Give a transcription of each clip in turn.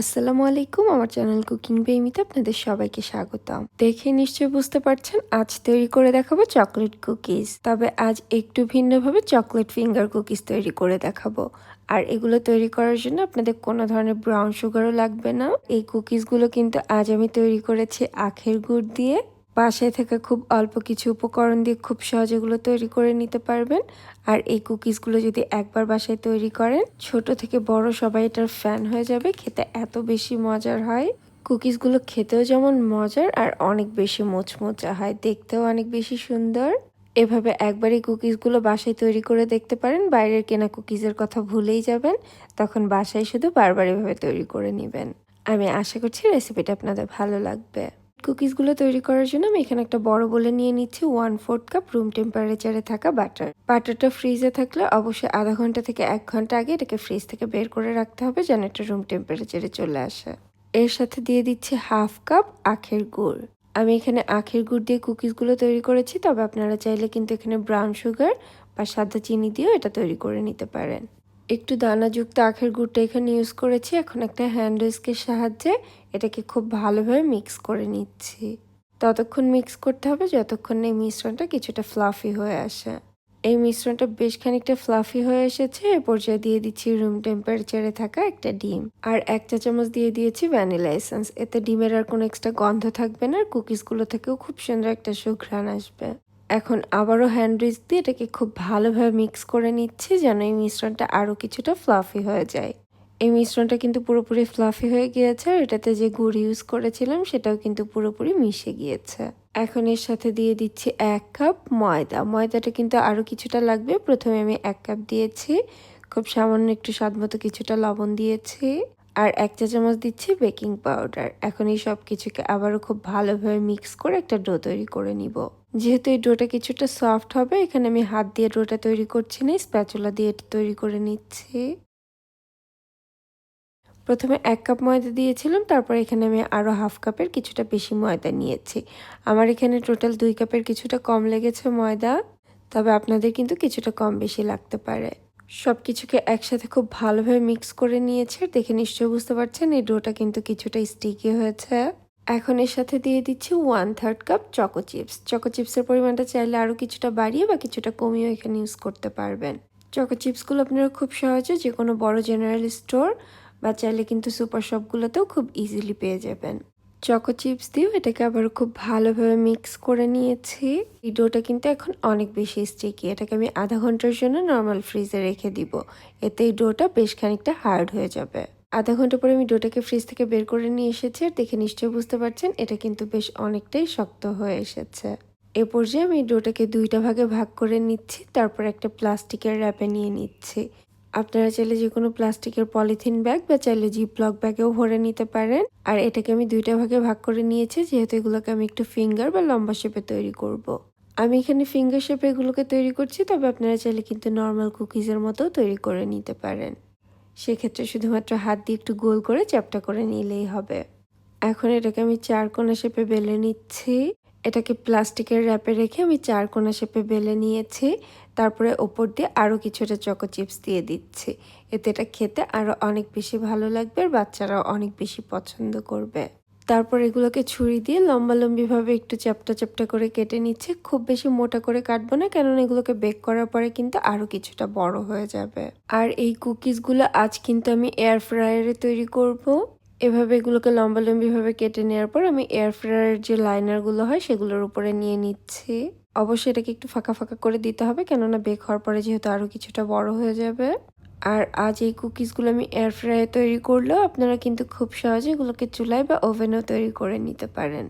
আসসালামু আলাইকুম, আমার চ্যানেল কুকিং বেমিতে আপনাদের সবাইকে স্বাগতম। দেখে নিশ্চয়ই বুঝতে পারছেন, আজ তৈরি করে দেখাবো চকলেট কুকিজ। তবে আজ একটু ভিন্নভাবে চকলেট ফিঙ্গার কুকিজ তৈরি করে দেখাবো। আর এগুলো তৈরি করার জন্য আপনাদের কোনো ধরনের ব্রাউন সুগারও লাগবে না। এই কুকিজগুলো কিন্তু আজ আমি তৈরি করেছি আখের গুড় দিয়ে। বাসায় থাকা খুব অল্প কিছু উপকরণ দিয়ে খুব সহজে এগুলো তৈরি করে নিতে পারবেন। আর এই কুকিজগুলো যদি একবার বাসায় তৈরি করেন, ছোট থেকে বড় সবাই এটার ফ্যান হয়ে যাবে, খেতে এত বেশি মজার হয়। কুকিজগুলো খেতেও যেমন মজার আর অনেক বেশি মোচমোচা হয়, দেখতেও অনেক বেশি সুন্দর। এভাবে একবারই কুকিজগুলো বাসায় তৈরি করে দেখতে পারেন, বাইরের কেনা কুকিজের কথা ভুলেই যাবেন। তখন বাসায় শুধু বারবার এভাবে তৈরি করে নেবেন। আমি আশা করছি রেসিপিটা আপনাদের ভালো লাগবে। কুকিজগুলো তৈরি করার জন্য আমি এখানে একটা বড় বলে নিয়ে নিচ্ছি ওয়ান ফোর্থ কাপ রুম টেম্পারেচারে থাকা বাটার। বাটারটা ফ্রিজে থাকলে অবশ্যই আধা ঘণ্টা থেকে এক ঘণ্টা আগে এটাকে ফ্রিজ থেকে বের করে রাখতে হবে যেন এটা রুম টেম্পারেচারে চলে আসে। এর সাথে দিয়ে দিচ্ছি হাফ কাপ আখের গুড়। আমি এখানে আখের গুড় দিয়ে কুকিজগুলো তৈরি করেছি, তবে আপনারা চাইলে কিন্তু এখানে ব্রাউন সুগার বা সাদা চিনি দিয়েও এটা তৈরি করে নিতে পারেন। একটু দানাযুক্ত আখের গুড়টা এখানে ইউজ করেছি। এখন একটা হ্যান্ড উইস্কের সাহায্যে এটাকে খুব ভালোভাবে মিক্স করে নিচ্ছি। ততক্ষণ মিক্স করতে হবে যতক্ষণ এই মিশ্রণটা কিছুটা ফ্লাফি হয়ে আসে। এই মিশ্রণটা বেশ খানিকটা ফ্লাফি হয়ে এসেছে। এ পর্যায়ে দিয়ে দিচ্ছি রুম টেম্পারেচারে থাকা একটা ডিম। আর এক চা চামচ দিয়ে দিয়েছি ভ্যানিলা এসেন্স এতে ডিমের আর কোনো এক্সট্রা গন্ধ থাকবে না। আর কুকিজগুলো থেকেও খুব সুন্দর একটা সুঘ্রাণ আসবে। এখন আবারও হ্যান্ড রিচ দিয়ে এটাকে খুব ভালোভাবে মিক্স করে নিচ্ছি যেন এই মিশ্রণটা আরও কিছুটা ফ্লাফি হয়ে যায়। এই মিশ্রণটা কিন্তু পুরোপুরি ফ্লাফি হয়ে গিয়েছে আর এটাতে যে গুড় ইউজ করেছিলাম সেটাও কিন্তু পুরোপুরি মিশে গিয়েছে। এখন এর সাথে দিয়ে দিচ্ছি এক কাপ ময়দা। ময়দাটা কিন্তু আরও কিছুটা লাগবে। প্রথমে আমি এক কাপ দিয়েছি। খুব সামান্য একটু স্বাদ মতো কিছুটা লবণ দিয়েছি। আর এক চা চামচ দিচ্ছি বেকিং পাউডার এখন এই সব কিছুকে আবারও খুব ভালোভাবে মিক্স করে একটা ডো তৈরি করে নিব। যেহেতু এই ডোটা কিছুটা সফট হবে, এখানে আমি হাত দিয়ে ডোটা তৈরি করছি না, স্প্যাচুলা দিয়ে তৈরি করে নিচ্ছি। প্রথমে এক কাপ ময়দা দিয়েছিলাম, তারপর এখানে আমি আরও হাফ কাপের কিছুটা বেশি ময়দা নিয়েছি। আমার এখানে টোটাল দুই কাপের কিছুটা কম লেগেছে ময়দা, তবে আপনাদের কিন্তু কিছুটা কম বেশি লাগতে পারে। সব কিছুকে একসাথে খুব ভালোভাবে মিক্স করে নিয়েছে দেখে নিশ্চয়ই বুঝতে পারছেন, এই ডোটা কিন্তু কিছুটা স্টিকি হয়েছে। এখন এর সাথে দিয়ে দিচ্ছি one third cup choco chips choco চিপসের পরিমাণটা চাইলে আরও কিছুটা বাড়িয়ে বা কিছুটা কমিয়েও এখানে ইউজ করতে পারবেন। চকো চিপসগুলো আপনারা খুব সহজে যে কোনো বড় জেনারেল স্টোর বা চাইলে কিন্তু সুপার শপগুলোতেও খুব ইজিলি পেয়ে যাবেন। চকো চিপস দিয়েও এটাকে আবার খুব ভালোভাবে মিক্স করে নিয়েছি। এই ডোটা কিন্তু এখন অনেক বেশি স্টিকি এটাকে আমি আধা ঘণ্টার জন্য নর্মাল ফ্রিজে রেখে দিব। এতে এই ডোটা বেশ খানিকটা হার্ড হয়ে যাবে। আধা ঘণ্টা পরে আমি ডোটাকে ফ্রিজ থেকে বের করে নিয়ে এসেছি আর দেখে নিশ্চয়ই বুঝতে পারছেন, এটা কিন্তু বেশ অনেকটাই শক্ত হয়ে এসেছে। এ পর্যায়ে আমি ডোটাকে দুইটা ভাগে ভাগ করে নিচ্ছি, তারপর একটা প্লাস্টিকের র্যাপে নিয়ে নিচ্ছি। আপনারা চাইলে যে কোনো প্লাস্টিকের পলিথিন ব্যাগ বা চাইলে জিপ ব্লক ব্যাগেও ভরে নিতে পারেন। আর এটাকে আমি দুইটা ভাগে ভাগ করে নিয়েছি, যেহেতু এগুলোকে আমি একটু ফিঙ্গার বা লম্বা শেপে তৈরি করব। আমি এখানে ফিঙ্গার শেপে এগুলোকে তৈরি করছি, তবে আপনারা চাইলে কিন্তু নর্মাল কুকিজের মতো তৈরি করে নিতে পারেন। সেক্ষেত্রে শুধুমাত্র হাত দিয়ে একটু গোল করে চ্যাপটা করে নিলেই হবে। এখন এটাকে আমি চার কোনা শেপে বেলে নিচ্ছি। এটাকে প্লাস্টিকের র্যাপে রেখে আমি চার কোনা শেপে বেলে নিয়েছি। তারপরে ওপর দিয়ে আরও কিছুটা চকো চিপস দিয়ে দিচ্ছি। এতে এটা খেতে আরও অনেক বেশি ভালো লাগবে আর বাচ্চারাও অনেক বেশি পছন্দ করবে। তারপর এগুলোকে ছুরি দিয়ে লম্বা লম্বিভাবে একটু চ্যাপটা চ্যাপটা করে কেটে নিচ্ছে। খুব বেশি মোটা করে কাটবো না, কেননা এগুলোকে বেক করার পরে কিন্তু আরও কিছুটা বড় হয়ে যাবে। আর এই কুকিজগুলো আজ কিন্তু আমি এয়ার ফ্রায়ারে তৈরি করব। এভাবে এগুলোকে লম্বা লম্বিভাবে কেটে নেওয়ার পর আমি এয়ার ফ্রায়ারের যে লাইনারগুলো হয় সেগুলোর উপরে নিয়ে নিচ্ছি। অবশ্যই এটাকে একটু ফাঁকা ফাঁকা করে দিতে হবে, কেননা বেক হওয়ার পরে যেহেতু আরও কিছুটা বড় হয়ে যাবে। আর আজ এই কুকিজগুলো আমি এয়ার ফ্রায়ারে তৈরি করলেও আপনারা কিন্তু খুব সহজে এগুলোকে চুলায় বা ওভেনেও তৈরি করে নিতে পারেন।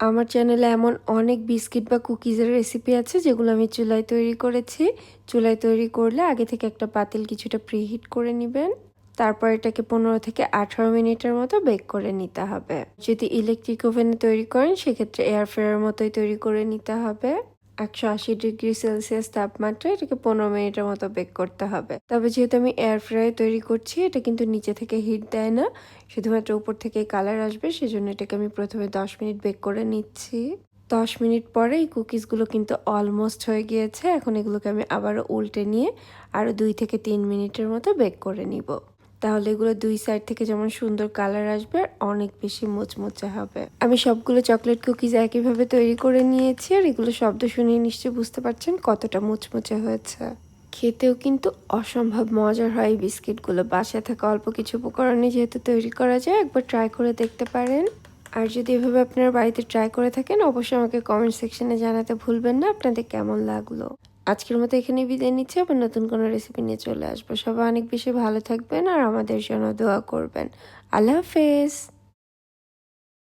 আমার চ্যানেলে এমন অনেক বিস্কিট বা কুকিজের রেসিপি আছে যেগুলো আমি চুলায় তৈরি করেছি। চুলায় তৈরি করলে আগে থেকে একটা পাতিল কিছুটা প্রিহিট করে নেবেন। তারপর এটাকে পনেরো থেকে আঠারো মিনিটের মতো বেক করে নিতে হবে। যদি ইলেকট্রিক ওভেনে তৈরি করেন, সেক্ষেত্রে এয়ার ফ্রায়ার মতোই তৈরি করে নিতে হবে। একশো আশি ডিগ্রি সেলসিয়াস তাপমাত্রায় এটাকে পনেরো মিনিটের মতো বেক করতে হবে। তবে যেহেতু আমি এয়ার ফ্রাই তৈরি করছি, এটা কিন্তু নিচে থেকে হিট দেয় না। শুধুমাত্র উপর থেকে কালার আসবে, সেজন্য এটাকে আমি প্রথমে দশ মিনিট বেক করে নিচ্ছি। দশ মিনিট পরে এই কুকিজগুলো কিন্তু অলমোস্ট হয়ে গিয়েছে। এখন এগুলোকে আমি আবারও উল্টে নিয়ে আরও দুই থেকে তিন মিনিটের মতো বেক করে নিব। তাহলে এগুলো দুই সাইড থেকে যেমন সুন্দর কালার আসবে অনেক বেশি মোচমোচে হবে। আমি সবগুলো চকলেট কুকিজ একইভাবে তৈরি করে নিয়েছি, আর এগুলো শব্দ শুনিয়ে নিশ্চয়ই বুঝতে পারছেন কতটা মুচমুচে হয়েছে। খেতেও কিন্তু অসম্ভব মজার হয় এই বিস্কিটগুলো। বাসায় থাকা অল্প কিছু উপকরণে যেহেতু তৈরি করা যায়, একবার ট্রাই করে দেখতে পারেন। আর যদি এভাবে আপনারা বাড়িতে ট্রাই করে থাকেন, অবশ্যই আমাকে কমেন্ট সেকশনে জানাতে ভুলবেন না। আপনাদের কেমন লাগল? আজকের মতো এখানে বিদায় নিচ্ছি। আবার নতুন কোনো রেসিপি নিয়ে চলে আসব। সবাই অনেক বেশি ভালো থাকবেন আর আমাদের জন্য দোয়া করবেন। আল্লাহ হাফেজ।